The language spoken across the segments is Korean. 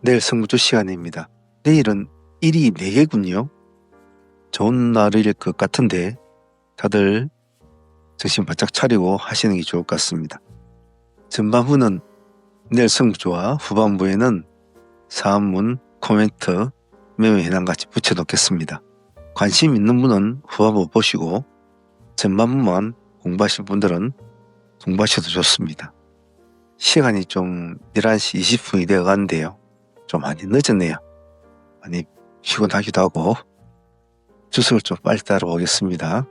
내일 성부조 시간입니다. 내일은 일이 4개군요. 좋은 날일 것 같은데 다들 정신 바짝 차리고 하시는 게 좋을 것 같습니다. 전반부는 내일 성부조와 후반부에는 사안문, 코멘트, 매매 해당 같이 붙여놓겠습니다. 관심 있는 분은 후반부 보시고 전반부만 공부하실 분들은 공부하셔도 좋습니다. 시간이 좀 11시 20분이 되어 가는데요. 좀 많이 늦었네요. 많이 피곤하기도 하고 주소를 좀 빨리 따라오겠습니다.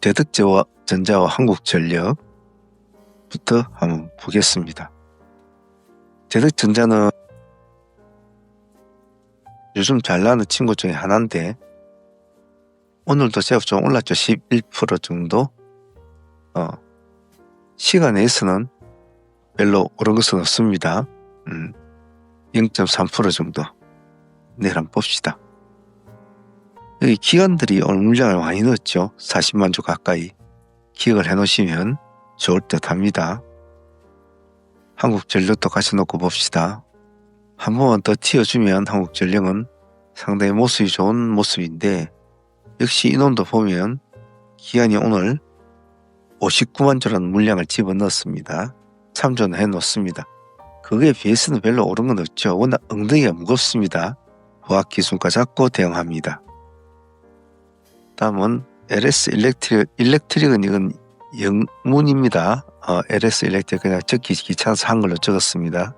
대득제와 전자와 한국전력부터 한번 보겠습니다. 대득전자는 요즘 잘 나가는 친구 중에 하나인데 오늘도 제법 좀 올랐죠. 11% 정도. 어, 시간에서는 별로 오른 것은 없습니다. 음, 0.3% 정도. 내일 봅시다. 여기 기관들이 오늘 물량을 많이 넣었죠. 40만 주 가까이. 기억을 해놓으시면 좋을 듯 합니다. 한국전력도 같이 놓고 봅시다. 한 번만 더 튀어주면 한국전력은 상당히 모습이 좋은 모습인데 역시 이놈도 보면 기관이 오늘 59만 주라는 물량을 집어넣었습니다. 참조는 해놓습니다. 그거에 비해서는 별로 오른 건 없죠. 워낙 엉덩이가 무겁습니다. 화학기술과 잡고 대응합니다. 다음은 LS 일렉트릭, 일렉트릭은 이건 영문입니다. 어, LS 일렉트릭 그냥 적기 귀찮아서 한글로 적었습니다.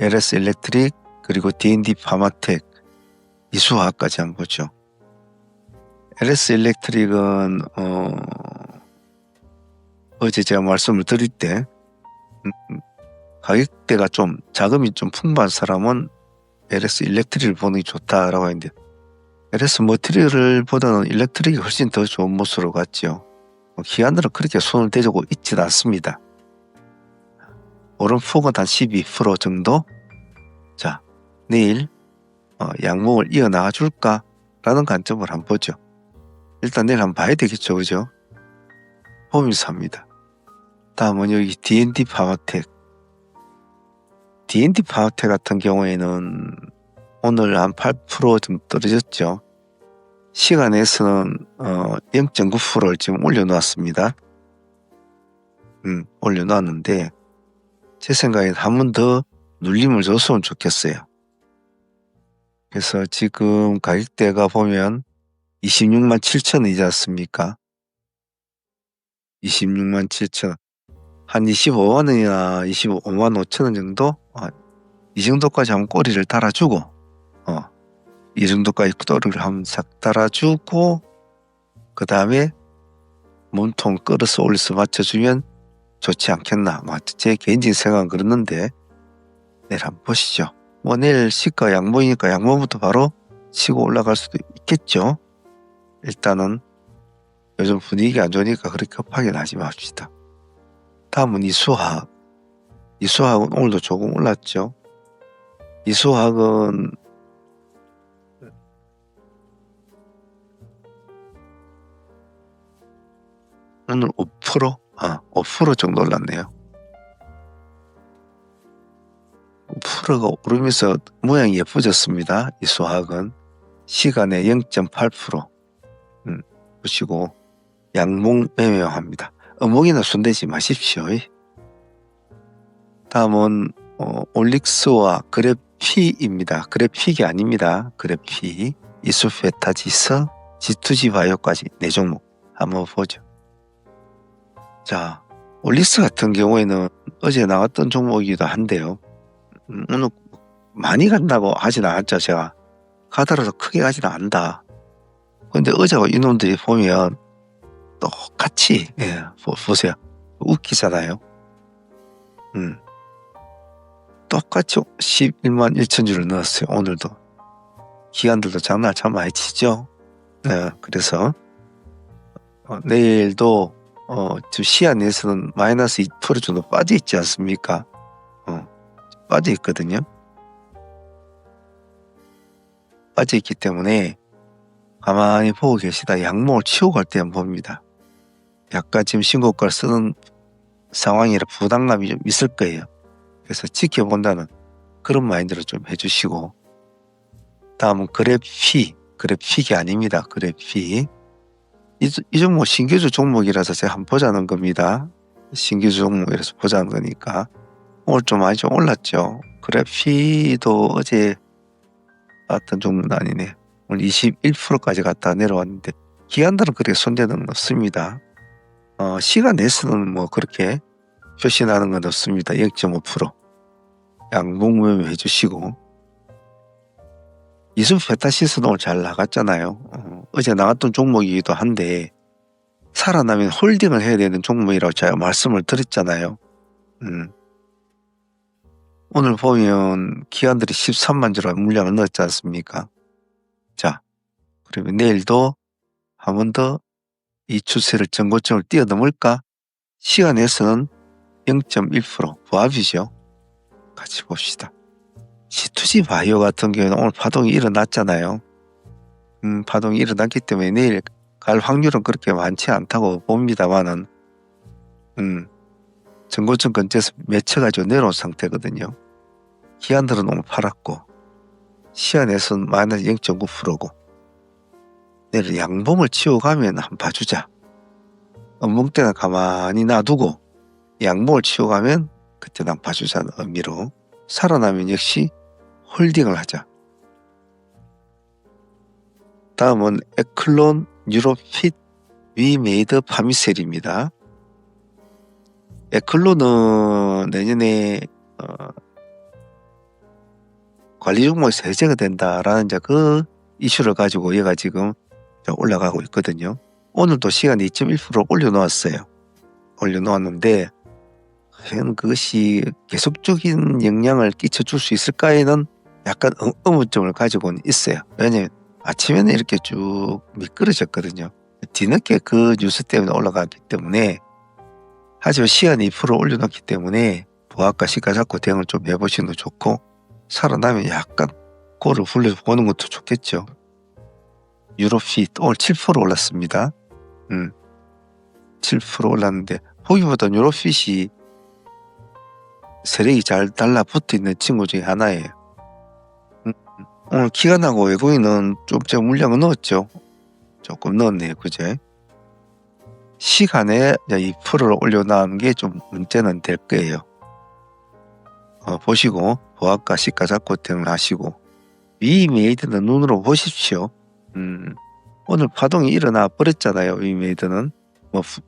LS 일렉트릭 그리고 D&D 파마텍 이수화학까지 한번 보죠. LS 일렉트릭은 어, 어제 제가 말씀을 드릴 때 음, 가격대가 좀 자금이 좀 풍부한 사람은 LS 일렉트릭을 보는 게 좋다라고 했는데 LS 머티리얼을 보다는 일렉트릭이 훨씬 더 좋은 모습으로 갔죠. 기관들은 그렇게 손을 대주고 있지는 않습니다. 오른 폭은 한 12% 정도? 자, 내일 어, 양봉을 이어나가 줄까 라는 관점을 한번 보죠. 일단 내일 한번 봐야 되겠죠, 그죠? 보면서 합니다. 다음은 여기 D&D 파워텍. D&D 파워텍 같은 경우에는 오늘 한 8%좀 떨어졌죠. 시간에서는 어, 0.9%를 지금 올려놓았습니다. 음, 올려놨는데 제 생각엔 한 번 더 눌림을 줬으면 좋겠어요. 그래서 지금 가격대가 보면 26만 7천이지 않습니까? 26만 7천 한 25만 원이나 25만 5천 원 정도? 아, 이 정도까지 한번 꼬리를 달아주고 어, 이 정도까지 꼬리를 한번 싹 달아주고 그 다음에 몸통 끌어서 올려서 맞춰주면 좋지 않겠나? 뭐, 제 개인적인 생각은 그렇는데 내일 한번 보시죠. 뭐 내일 시가 양봉이니까 양봉부터 바로 치고 올라갈 수도 있겠죠. 일단은 요즘 분위기 안 좋으니까 그렇게 급하게 나지 맙시다. 다음은 이수학. 이수학은 오늘도 조금 올랐죠. 이수학은 오늘 5%? 아, 5% 정도 올랐네요. 5%가 오르면서 모양이 예뻐졌습니다. 이 수학은 시간에 0.8% 음, 보시고 양봉 매매합니다. 어묵이나 손대지 마십시오. 다음은 어, 올릭스와 그래피입니다. 그래픽이 아닙니다. 그래피, 이수페타지스, G2G 바이오까지 네 종목 한번 보죠. 자, 올릭스 같은 경우에는 어제 나왔던 종목이기도 한데요. 음, 오늘 많이 간다고 하진 않았죠. 제가 가더라도 크게 가진 않다. 근데 어제와 이놈들이 보면 똑같이 예, 보, 세요 웃기잖아요. 음. 똑같이 11만 1천 주를 넣었어요. 오늘도. 기관들도 장난 참 많이 치죠. 네, 그래서 어, 내일도 어, 지금 시야 내에서는 마이너스 2% 정도 빠져 있지 않습니까? 어, 빠져 있거든요. 빠져 있기 때문에 가만히 보고 계시다 양목을 치우고 갈 때 한번 봅니다. 약간 지금 신고가를 쓰는 상황이라 부담감이 좀 있을 거예요. 그래서 지켜본다는 그런 마인드를 좀 해주시고 다음은 그래피 그래픽이 아닙니다. 그래픽 이, 이 종목 신규주 종목이라서 제가 한번 보자는 겁니다. 신규주 종목이라서 보자는 거니까 오늘 좀 많이 좀 올랐죠. 그래피도 어제 봤던 종목은 아니네. 오늘 21%까지 갔다 내려왔는데 기관들은 그렇게 손대는 없습니다. 어, 시간 내에서는 뭐 그렇게 표시나는 건 없습니다. 0.5% 양봉무염 해주시고 이수 오늘 잘 나갔잖아요. 어, 어제 나갔던 종목이기도 한데 살아나면 홀딩을 해야 되는 종목이라고 제가 말씀을 드렸잖아요. 음. 오늘 보면 기관들이 13만 주로 물량을 넣었지 않습니까? 자, 그러면 내일도 한 번 더 이 추세를 전고점을 뛰어넘을까? 시간에서는 0.1% 부합이죠. 같이 봅시다. C2G 바이오 같은 경우는 오늘 파동이 일어났잖아요. 음, 파동이 일어났기 때문에 내일 갈 확률은 그렇게 많지 않다고 봅니다만은, 음, 전고점 근처에서 맺혀가지고 내려온 상태거든요. 기관들은 너무 팔았고, 시간에서는 마이너스 0.9%고, 내일 양봉을 치워가면 한번 봐주자. 때는 가만히 놔두고, 양봉을 치워가면 그때 난 봐주자는 의미로 살아나면 역시 홀딩을 하자. 다음은 에클론 유로핏 위메이드 파미셀입니다. 에클론은 내년에 어, 관리 종목에서 해제가 된다라는 이제 그 이슈를 가지고 얘가 지금 올라가고 있거든요. 오늘도 시간 2.1% 올려놓았어요. 올려놓았는데 과연 그것이 계속적인 영향을 끼쳐줄 수 있을까에는 약간 의- 의문점을 가지고는 있어요. 왜냐면 아침에는 이렇게 쭉 미끄러졌거든요. 뒤늦게 그 뉴스 때문에 올라갔기 때문에 하지만 시간 2% 올려놨기 때문에 보합과 시가 잡고 대응을 좀 해보시는 것도 좋고 살아나면 약간 고를 굴려보는 것도 좋겠죠. 유로핏 오늘 7% 올랐습니다. 음, 7% 올랐는데 보기보다 유로핏이 세력이 잘 달라붙어 있는 친구 중에 하나예요. 음, 오늘 기관하고 외국인은 좀 제가 물량을 넣었죠. 조금 넣었네요. 그제? 시간에 2%를 올려놓은 게 좀 문제는 될 거예요. 어, 보시고 보합과 시가 잡고 대응을 하시고 위메이드는 눈으로 보십시오. 음, 오늘 파동이 일어나 버렸잖아요. 위메이드는 뭐, 후-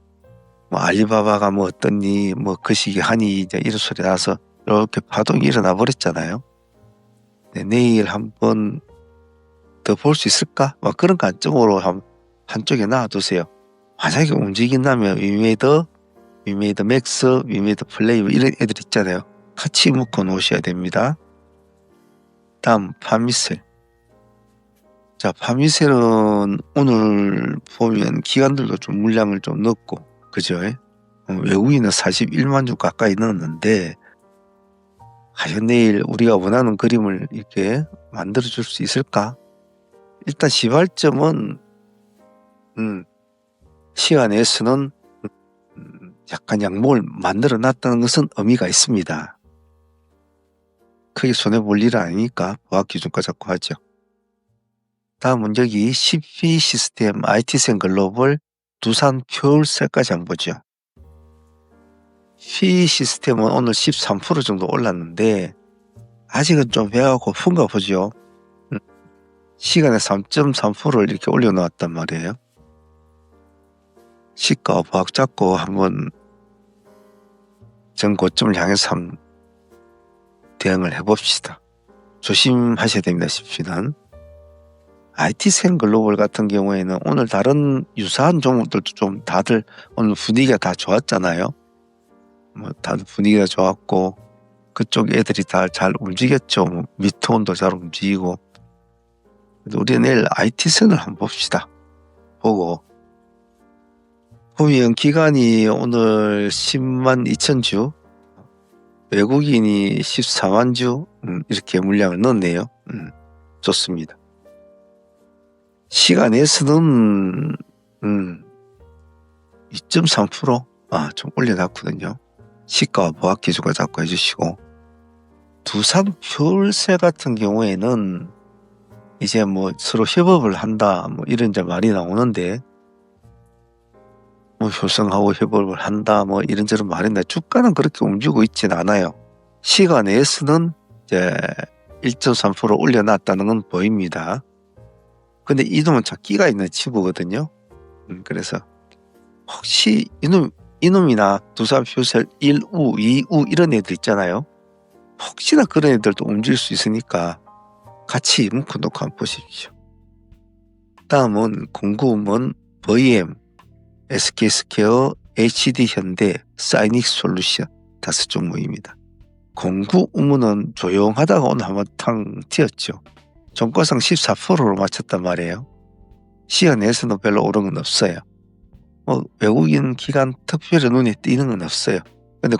뭐 알리바바가 뭐 어떠니 뭐 그 시기 하니 이제 이런 소리 나서 이렇게 파동이 일어나 버렸잖아요. 네, 내일 한번 더 볼 수 있을까? 막 그런 관점으로 한, 한쪽에 놔두세요. 만약에 움직인다면 위메이드, 위메이드 맥스, 위메이드 플레이 뭐 이런 애들 있잖아요. 같이 묶어 놓으셔야 됩니다. 다음 파미셀. 자, 파미셀은 오늘 보면 기관들도 좀 물량을 좀 넣고, 그죠? 어, 외국인은 41만 주 가까이 넣었는데, 과연 내일 우리가 원하는 그림을 이렇게 만들어 줄 수 있을까? 일단 시발점은, 음, 시간에서는 음, 약간 양목을 만들어 놨다는 것은 의미가 있습니다. 크게 손해볼 일은 아니니까 보합 기준과 잡고 하죠. 다음은 여기 CP 시스템 IT센 글로벌 두산 퓨얼셀까지 한번 보죠. P 시스템은 오늘 13% 정도 올랐는데 아직은 좀 배가 고픈가 보죠. 음, 시간에 3.3%를 이렇게 올려놓았단 말이에요. 시가 보합 잡고 한번 전 고점을 향해서 한번 대응을 해봅시다. 조심하셔야 됩니다. CP는. IT센 글로벌 같은 경우에는 오늘 다른 유사한 종목들도 좀 다들 오늘 분위기가 다 좋았잖아요. 뭐 다들 분위기가 좋았고 그쪽 애들이 다 잘 움직였죠. 뭐 미트온도 잘 움직이고. 우리 내일 IT센을 한번 봅시다. 보고 보면 기간이 오늘 10만 2천 주, 외국인이 14만 주 음, 이렇게 물량을 넣었네요. 음, 좋습니다. 시간에서는 음, 2.3%? 아, 좀 올려놨거든요. 시가와 보합 기준과 잡고 해주시고 두산 퓨얼셀 같은 경우에는 이제 뭐 서로 협업을 한다 뭐 이런 이제 말이 나오는데 뭐 효성하고 협업을 한다 뭐 이런저런 말인데 주가는 그렇게 움직이고 있진 않아요. 시간에서는 이제 1.3% 올려놨다는 건 보입니다. 근데 이놈은 참 끼가 있는 친구거든요. 음, 그래서 혹시 이놈 이놈이나 두산 퓨셀 1우, 2우 이런 애들 있잖아요. 혹시나 그런 애들도 움직일 수 있으니까 같이 묶어놓고 한번 보십시오. 다음은 공구음은 VM, SK스퀘어, HD현대, 사이닉 솔루션 다섯 종목입니다. 공구 우문은 조용하다가 오늘 한번 탕 튀었죠. 종가상 14%로 맞췄단 말이에요. 시간 내에서는 별로 오른 건 없어요. 뭐 외국인 기관 특별히 눈에 띄는 건 없어요. 근데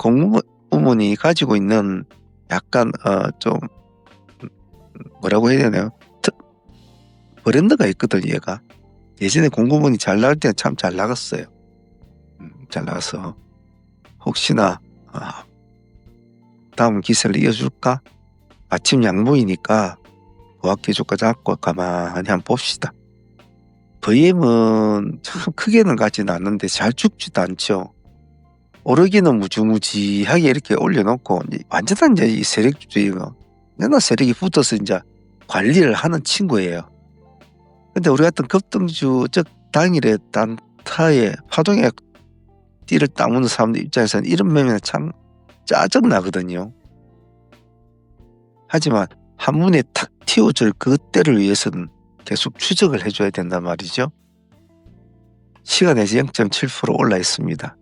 우문이 가지고 있는 약간 어 좀 뭐라고 해야 되나요? 특- 브랜드가 있거든 얘가. 예전에 공구문이 잘 나갈 때는 참 잘 나갔어요. 음, 잘 나가서 혹시나 아, 다음 기세를 이어줄까? 아침 양보이니까 보합계조가 잡고 가만히 한번 봅시다. VM은 참 크게는 가지는 않는데 잘 죽지도 않죠. 오르기는 무지무지하게 이렇게 올려놓고 완전한 이제 이 세력주의가 맨날 세력이 붙어서 이제 관리를 하는 친구예요. 근데 우리 같은 급등주 즉 당일에 단타에 파동에 띠를 따무는 사람들 입장에서는 이런 매매는 참 짜증 나거든요. 하지만 한문에 탁 튀어줄 그때를 위해서는 계속 추적을 해줘야 된단 말이죠. 시간에서 0.7% 올라 있습니다.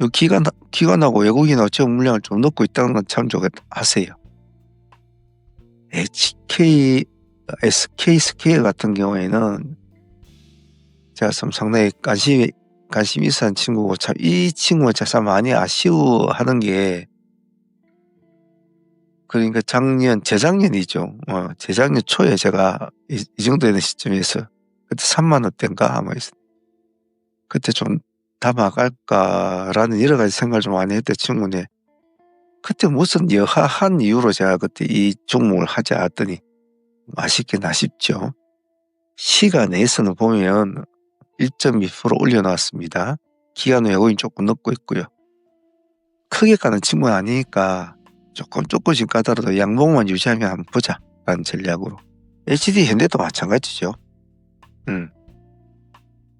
이 기관, 기관하고 외국인하고 지역 물량을 좀 넣고 있다는 건 참조하세요. HK, SK 스퀘어 같은 경우에는 제가 참 상당히 관심이, 관심이 있었는 친구고 참 이 친구가 참 많이 아쉬워하는 게 그러니까 작년, 재작년이죠. 어, 재작년 초에 제가 이, 이 정도 되는 시점에서 그때 3만 원대인가 아마 있- 그때 좀 담아갈까라는 여러 가지 생각을 좀 많이 했던 친구인데 그때 무슨 여하한 이유로 제가 그때 이 종목을 하지 않았더니 아쉽긴 아쉽죠. 시간 내에서는 보면 1.2% 올려놨습니다. 기간 외국인 조금 넣고 있고요. 크게 가는 친구는 아니니까 조금 조금씩 가더라도 양봉만 유지하면 한번 보자 라는 전략으로 HD 현대도 마찬가지죠. 음.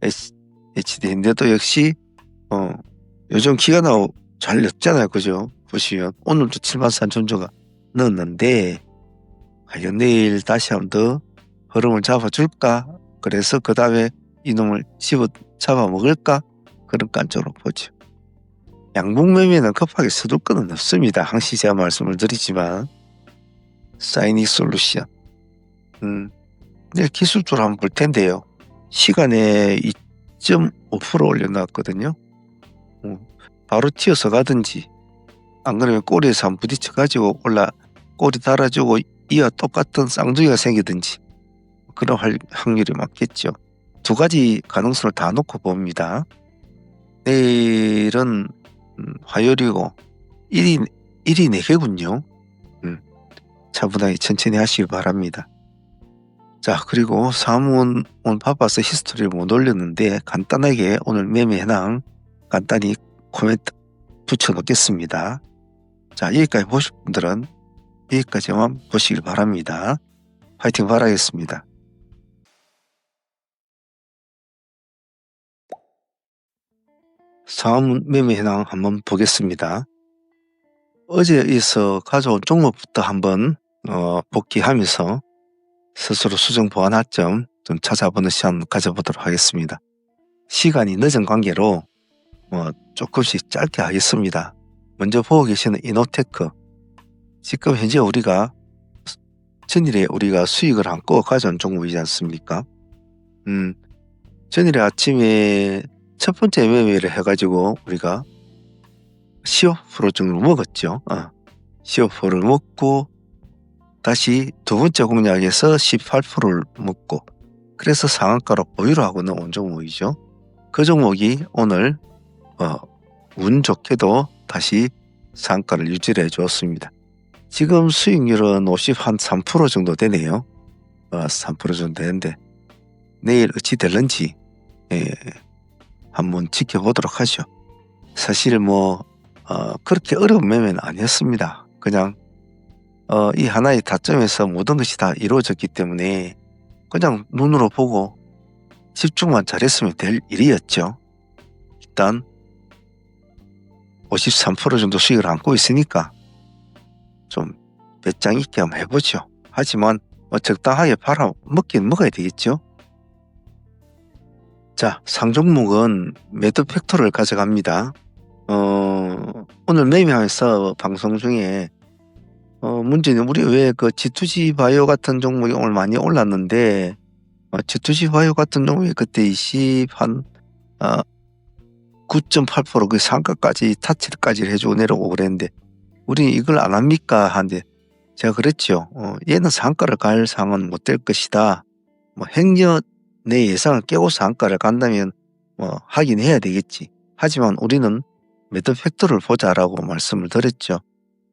HD 현대도 역시 어 요즘 기간하고 잘 넣잖아요. 그죠? 보시면 오늘도 7만 3천 조가 넣었는데 과연 내일 다시 한번 더 흐름을 잡아줄까? 그래서 그 다음에 이놈을 집어 잡아먹을까? 그런 관점으로 보죠. 양봉 매매는 급하게 서둘 건 없습니다. 항시 제가 말씀을 드리지만 사이닉 솔루션 음, 내일 기술적으로 한번 볼 텐데요. 시간에 2.5% 올려놨거든요. 음, 바로 튀어서 가든지 안 그러면 꼬리에서 한번 부딪혀 가지고 올라 꼬리 달아주고 이와 똑같은 쌍둥이가 생기든지 그런 할- 확률이 많겠죠. 두 가지 가능성을 다 놓고 봅니다. 내일은 음, 화요일이고 일이 일이 네 개군요. 음, 차분하게 천천히 하시기 바랍니다. 자 그리고 사무원 오늘 바빠서 히스토리를 못 올렸는데 간단하게 오늘 매매 현황 간단히 코멘트 붙여 놓겠습니다. 자 여기까지 보실 분들은 여기까지만 보시길 바랍니다. 파이팅 바라겠습니다. 사업 매매 현황 한번 보겠습니다. 어제 있어 가져온 종목부터 한번 어, 복귀하면서 스스로 수정 보완 하점 좀 찾아보는 시간 가져보도록 하겠습니다. 시간이 늦은 관계로 뭐 조금씩 짧게 하겠습니다. 먼저 보고 계시는 이노테크 지금 현재 우리가 전일에 우리가 수익을 한꺼 가져온 종목이지 않습니까? 음, 전일에 아침에 첫 번째 매매를 해가지고 우리가 15% 정도 먹었죠. 어. 15%를 먹고 다시 두 번째 공략에서 18%를 먹고 그래서 상한가로 보유를 하고 나온 종목이죠. 그 종목이 오늘 어, 운 좋게도 다시 상한가를 유지를 해주었습니다. 지금 수익률은 50한3% 정도 되네요. 어, 3% 정도 되는데 내일 어찌 될런지 예, 한번 지켜보도록 하죠. 사실 뭐 어, 그렇게 어려운 매매는 아니었습니다. 그냥 어, 이 하나의 타점에서 모든 것이 다 이루어졌기 때문에 그냥 눈으로 보고 집중만 잘했으면 될 일이었죠. 일단 53% 정도 수익을 안고 있으니까 좀 배짱 있게 한번 해보죠. 하지만 뭐 적당하게 팔아 먹긴 먹어야 되겠죠. 자, 상종목은 매도 팩터를 가져갑니다. 어, 오늘 매매하면서 방송 중에 어, 문제는 우리 왜 그 G2G 바이오 같은 종목이 오늘 많이 올랐는데 어, G2G 바이오 같은 종목이 그때 20한 어, 9.8%그 상가까지 타치까지 해주고 내려오고 그랬는데 우리 이걸 안 합니까? 하는데 제가 그랬죠. 어, 얘는 상가를 갈 상은 못 될 것이다. 뭐 행여 내 예상을 깨고 상가를 간다면 뭐 하긴 해야 되겠지. 하지만 우리는 매도 팩터를 보자라고 말씀을 드렸죠.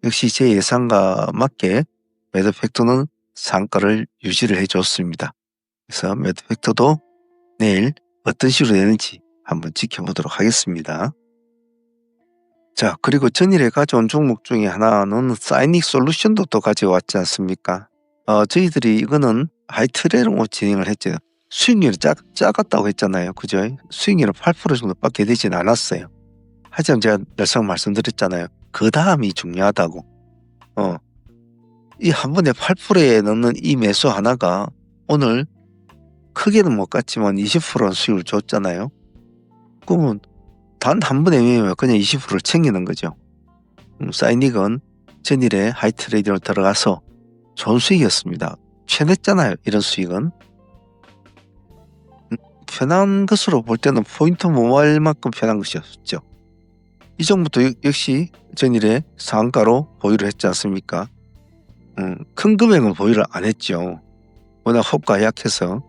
역시 제 예상과 맞게 매도 팩터는 상가를 유지를 해줬습니다. 그래서 매도 팩터도 내일 어떤 식으로 되는지 한번 지켜보도록 하겠습니다. 자, 그리고 전일에 가져온 종목 중에 하나는 사이닉 솔루션도 또 가져왔지 않습니까? 어, 저희들이 이거는 하이트레로 진행을 했죠. 수익률이 작, 작았다고 했잖아요. 그죠? 수익률은 8% 정도밖에 되진 않았어요. 하지만 제가 늘상 말씀드렸잖아요. 그 다음이 중요하다고. 어, 이 한 번에 8%에 넣는 이 매수 하나가 오늘 크게는 못 갔지만 20%는 수익을 줬잖아요. 그러면 단 한 번에 매면 그냥 20%를 챙기는 거죠. 음, 사이닉은 전일에 하이트레이드로 들어가서 좋은 수익이었습니다. 편했잖아요. 이런 수익은. 음, 편한 것으로 볼 때는 포인트 모바일만큼 편한 것이었죠. 이 정부도 역시 전일에 상가로 보유를 했지 않습니까? 음, 큰 금액은 보유를 안 했죠. 워낙 호가 약해서.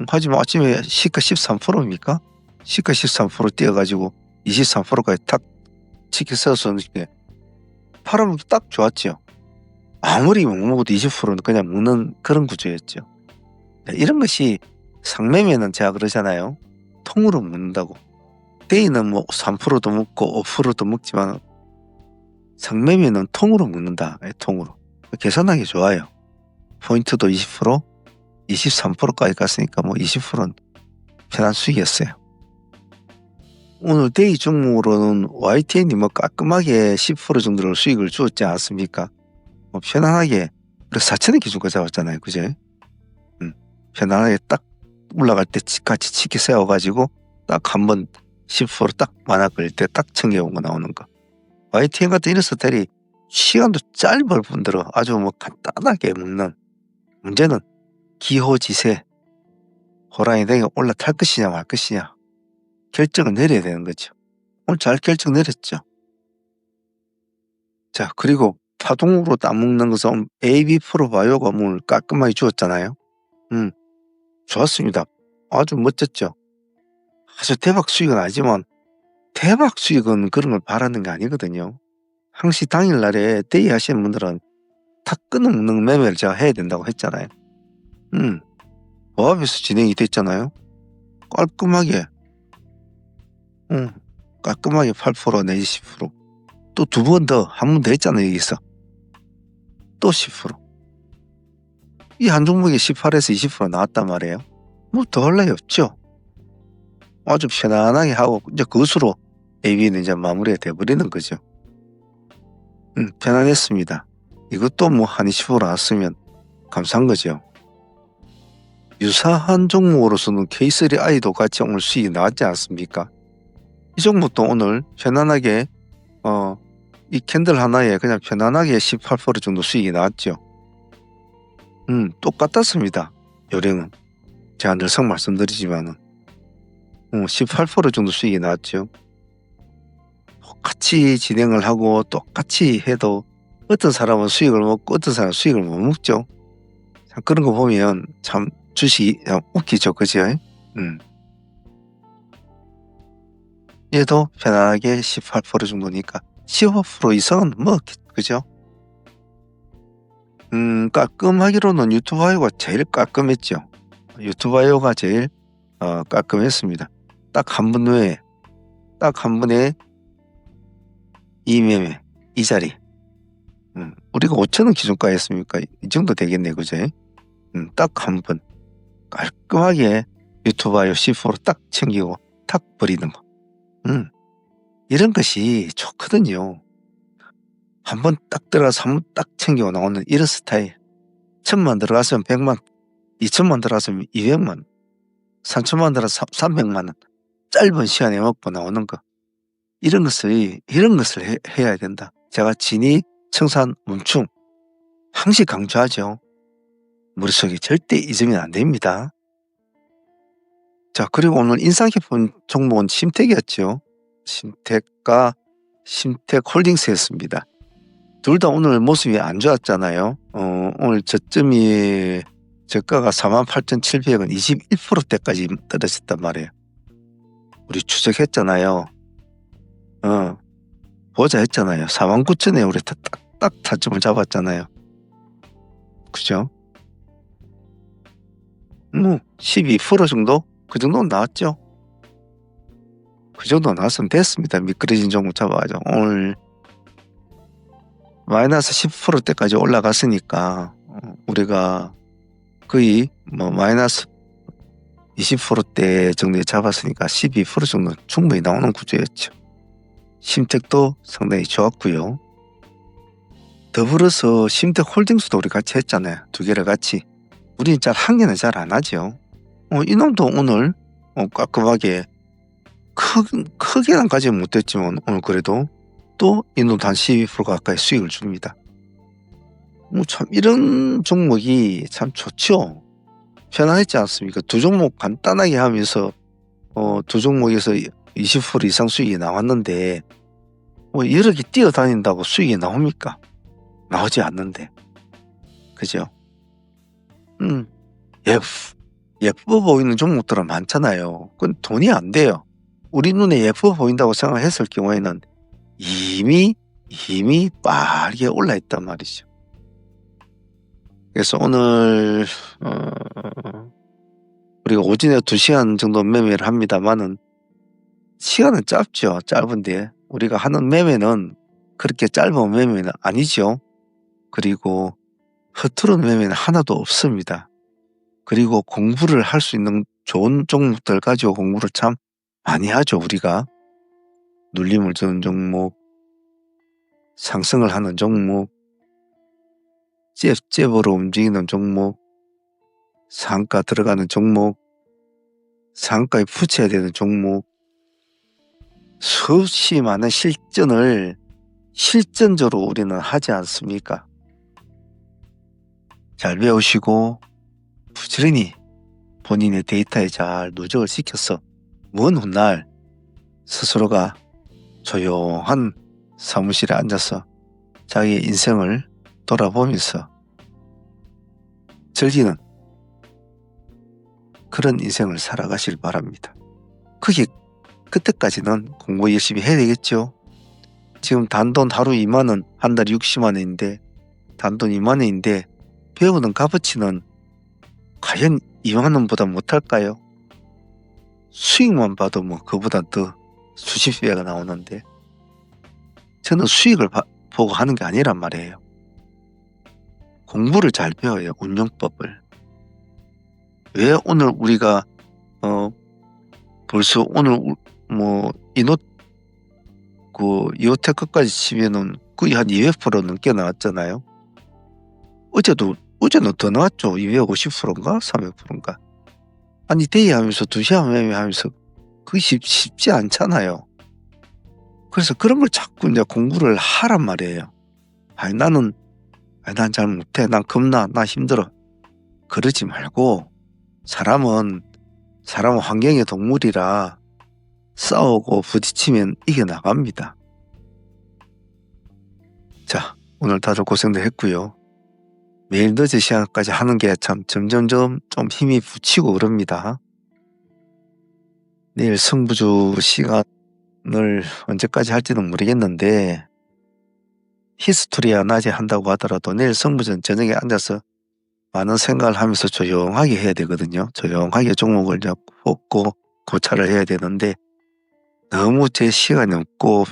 음, 하지만 아침에 시가 13%입니까? 시가 13% 뛰어가지고 23%까지 탁 치켜 세웠었는데 팔아먹기 딱 좋았죠. 아무리 못 먹어도 20%는 그냥 먹는 그런 구조였죠. 네, 이런 것이 상매매는 제가 그러잖아요. 통으로 먹는다고. 데이는 뭐 3%도 먹고 5%도 먹지만 상매매는 통으로 먹는다. 예, 통으로. 계산하기 좋아요. 포인트도 20%, 23%까지 갔으니까 뭐 20%는 편한 수익이었어요. 오늘 데이 종목으로는 YTN이 뭐 깔끔하게 10% 정도로 수익을 주었지 않습니까? 뭐 편안하게 그래서 4천원 기준까지 잡았잖아요. 그죠? 음, 편안하게 딱 올라갈 때 같이 치기 세워가지고 딱 한 번 10%딱 만화 걸릴 때 딱 챙겨온 거 나오는 거. YTN 같은 이런 스타일이 시간도 짧을 뿐더러 아주 뭐 간단하게 먹는 문제는 기호지세 호랑이 댕이 올라탈 것이냐 말 것이냐 결정을 내려야 되는 거죠. 오늘 잘 결정 내렸죠. 자, 그리고 파동으로 따먹는 것은 AB 프로바이오가 오늘 깔끔하게 주었잖아요. 음, 좋았습니다. 아주 멋졌죠. 아주 대박 수익은 아니지만 대박 수익은 그런 걸 바라는 게 아니거든요. 항시 당일날에 데이 하시는 분들은 다 끊어먹는 매매를 제가 해야 된다고 했잖아요. 음, 보합에서 진행이 됐잖아요. 깔끔하게 응, 깔끔하게 8% 내지 10%. 또 두 번 더, 한 번 더 했잖아요, 여기서. 또 10%. 이 한 종목이 18에서 20% 나왔단 말이에요. 뭐 더할 나위 없죠. 아주 편안하게 하고, 이제 그것으로 AB는 이제 마무리가 돼버리는 거죠. 음, 편안했습니다. 이것도 뭐 한 20% 나왔으면 감사한 거죠. 유사한 종목으로서는 K3I도 같이 오늘 수익이 나왔지 않습니까? 이 종목도 오늘 편안하게 어, 이 캔들 하나에 그냥 편안하게 18% 정도 수익이 나왔죠. 음, 똑같았습니다. 요령은. 제가 늘상 말씀드리지만은 어, 18% 정도 수익이 나왔죠. 똑같이 진행을 하고 똑같이 해도 어떤 사람은 수익을 먹고 어떤 사람은 수익을 못 먹죠. 참 그런 거 보면 참 주식이 웃기죠. 그죠? 음. 얘도 편안하게 18% 정도니까 15% 이상은 뭐 그죠? 음, 깔끔하기로는 유튜브아이오가 제일 깔끔했죠. 유튜브아이오가 제일 어, 깔끔했습니다. 딱한번 외에 딱한 번에 이 매매 이 자리. 음, 우리가 5천 원 기준가였습니까? 이 정도 되겠네, 그죠? 음, 딱한번 깔끔하게 유튜브아이오 C4로 딱 챙기고 탁 버리는 거. 음, 이런 것이 좋거든요. 한 번 딱 들어가서 한 번 딱 챙기고 나오는 이런 스타일. 천만 들어갔으면 100만, 2천만 들어갔으면 200만, 3천만 들어가서 300만 원. 짧은 시간에 먹고 나오는 거. 이런 것을, 이런 것을 해, 해야 된다. 제가 진이, 청산, 멈춤. 항시 강조하죠. 머릿속에 절대 잊으면 안 됩니다. 자, 그리고 오늘 인상 깊은 종목은 심택이었죠. 심택과 심택 홀딩스였습니다. 둘 다 오늘 모습이 안 좋았잖아요. 어, 오늘 저점이 저가가 48,700원 21%대까지 떨어졌단 말이에요. 우리 추적했잖아요. 어, 보자 했잖아요. 49,000에 우리 딱, 딱 타점을 잡았잖아요. 그죠? 뭐, 12% 정도? 그 정도는 나왔죠. 그 정도 나왔으면 됐습니다. 미끄러진 종목 잡아가지고. 오늘 마이너스 10%대까지 올라갔으니까, 어, 우리가 거의 뭐 마이너스 20%대 정도에 잡았으니까 12% 정도 충분히 나오는 구조였죠. 심택도 상당히 좋았고요. 더불어서 심택 홀딩스도 우리 같이 했잖아요. 두 개를 같이. 우리는 잘 한 개는 잘 안 하죠. 어, 이놈도 오늘 어, 깔끔하게 크, 크게는 가지 못했지만 오늘 그래도 또 이놈도 한12% 가까이 수익을 줍니다. 뭐 참 이런 종목이 참 좋죠. 편안했지 않습니까? 두 종목 간단하게 하면서 어, 두 종목에서 20% 이상 수익이 나왔는데 뭐 여러 개 뛰어다닌다고 수익이 나옵니까? 나오지 않는데 그죠? 음, 예, 예뻐 보이는 종목들은 많잖아요. 그건 돈이 안 돼요. 우리 눈에 예뻐 보인다고 생각했을 경우에는 이미 이미 빠르게 올라 있단 말이죠. 그래서 오늘 어, 우리가 오전에 2시간 정도 매매를 합니다만은 시간은 짧죠. 짧은데 우리가 하는 매매는 그렇게 짧은 매매는 아니죠. 그리고 허투루 매매는 하나도 없습니다. 그리고 공부를 할 수 있는 좋은 종목들 가지고 공부를 참 많이 하죠, 우리가. 눌림을 주는 종목, 상승을 하는 종목, 잽잽으로 움직이는 종목, 상가 들어가는 종목, 상가에 붙여야 되는 종목, 수없이 많은 실전을 실전적으로 우리는 하지 않습니까? 잘 배우시고 부지런히 본인의 데이터에 잘 누적을 시켜서 먼 훗날 스스로가 조용한 사무실에 앉아서 자기의 인생을 돌아보면서 즐기는 그런 인생을 살아가실 바랍니다. 그게 그때까지는 공부 열심히 해야 되겠죠. 지금 단돈 하루 2만 원, 한 달에 60만 원인데 단돈 2만 원인데 배우는 값어치는 과연 2만 원보다 못할까요? 수익만 봐도 뭐 그보다 더 수십 배가 나오는데 저는 수익을 바, 보고 하는 게 아니란 말이에요. 공부를 잘 배워요. 운영법을. 왜 오늘 우리가 어 벌써 오늘 뭐 이노 그 이오테크까지 치면은 거의 한 200% 넘게 나왔잖아요. 어제도 어제는 더 나왔죠. 250%인가 300%인가. 아니 대의하면서 두시간 매매하면서 그게 쉽, 쉽지 않잖아요. 그래서 그런 걸 자꾸 이제 공부를 하란 말이에요. 아니 나는 아니 난 잘 못해. 난 겁나. 나 힘들어. 그러지 말고 사람은 사람은 환경의 동물이라 싸우고 부딪히면 이겨나갑니다. 자, 오늘 다들 고생들 했고요. 매일 늦은 시간까지 하는 게 참 점점점 좀 힘이 붙이고 그럽니다. 내일 승부주 시간을 언제까지 할지는 모르겠는데 히스토리야 낮에 한다고 하더라도 내일 승부전 저녁에 앉아서 많은 생각을 하면서 조용하게 해야 되거든요. 조용하게 종목을 뽑고 고찰을 해야 되는데 너무 제 시간이 없고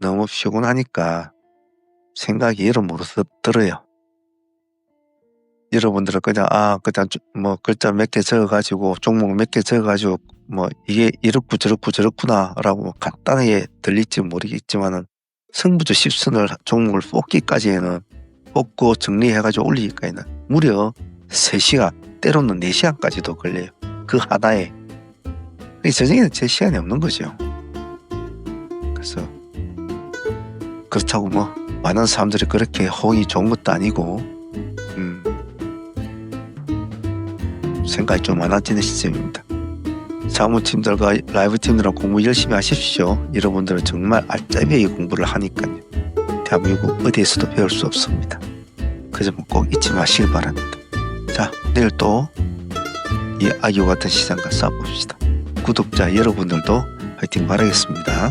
너무 피곤하니까 생각이 들- 들어요. 여러분들은 그냥 아 그냥 주- 뭐 글자 몇 개 적어가지고 종목 몇 개 적어가지고 뭐 이게 이렇고 저렇고 저렇구나라고 간단하게 들릴지 모르겠지만은 승부조 10선을 종목을 뽑기까지에는 뽑고 정리해가지고 올리기까지는 무려 3시간 때로는 4시간까지도 걸려요. 그 하나에 이 저녁에는 제 시간이 없는 거죠. 그래서 그렇다고 뭐 많은 사람들이 그렇게 호응이 좋은 것도 아니고 음, 생각이 좀 많아지는 시점입니다. 사무팀들과 라이브 팀들랑 공부 열심히 하십시오. 여러분들은 정말 알짜배기 공부를 하니까요. 대한민국 어디에서도 배울 수 없습니다. 그 점은 꼭 잊지 마시길 바랍니다. 자, 내일 또 이 아기와 같은 시장과 싸워봅시다. 구독자 여러분들도 화이팅 바라겠습니다.